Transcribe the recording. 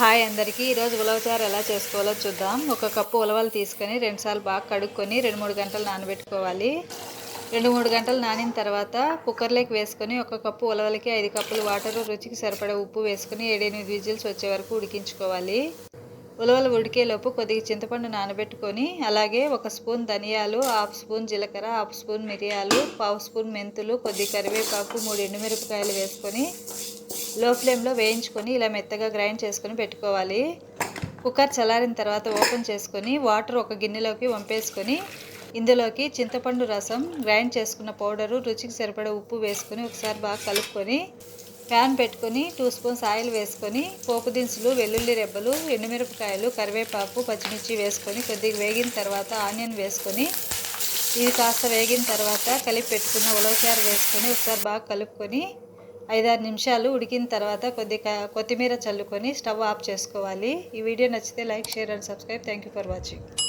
Hi అందరికీ. ఈరోజు ఉలవచారు ఎలా చేసుకోవాలో చూద్దాం. ఒక కప్పు ఉలవలు తీసుకొని రెండుసార్లు బాగా కడుక్కొని రెండు మూడు గంటలు నానబెట్టుకోవాలి. రెండు మూడు గంటలు నానిన తర్వాత కుక్కర్లోకి వేసుకొని ఒక కప్పు ఉలవలకి ఐదు కప్పులు వాటర్ రుచికి సరిపడే ఉప్పు వేసుకొని ఏడెనిమిది విజిల్స్ వచ్చే వరకు ఉడికించుకోవాలి. ఉలవలు ఉడికేలోపు కొద్దిగా చింతపండు నానబెట్టుకొని అలాగే ఒక స్పూన్ ధనియాలు హాఫ్ స్పూన్ జీలకర్ర హాఫ్ స్పూన్ మిరియాలు పావు స్పూన్ మెంతులు కొద్ది కరివేపాకు మూడు ఎండుమిరపకాయలు వేసుకొని లో ఫ్లేమ్లో వేయించుకొని ఇలా మెత్తగా గ్రైండ్ చేసుకొని పెట్టుకోవాలి. కుక్కర్ చల్లారిన తర్వాత ఓపెన్ చేసుకొని వాటర్ ఒక గిన్నెలోకి వంపేసుకొని ఇందులోకి చింతపండు రసం గ్రైండ్ చేసుకున్న పౌడరు రుచికి సరిపడే ఉప్పు వేసుకొని ఒకసారి బాగా కలుపుకొని ప్యాన్ పెట్టుకొని టూ స్పూన్స్ ఆయిల్ వేసుకొని పోపు దినుసులు వెల్లుల్లి రెబ్బలు ఎండుమిరపకాయలు కరివేపాకు పచ్చిమిర్చి వేసుకొని కొద్దిగా వేగిన తర్వాత ఆనియన్ వేసుకొని ఇది కాస్త వేగిన తర్వాత కలిపి పెట్టుకున్న ఉలవచారు వేసుకొని ఒకసారి బాగా కలుపుకొని ఐదారు నిమిషాలు ఉడికిన తర్వాత కొద్దిగా కొత్తిమీర చల్లుకొని స్టవ్ ఆఫ్ చేసుకోవాలి. ఈ వీడియో నచ్చితే like share and subscribe. Thank you for watching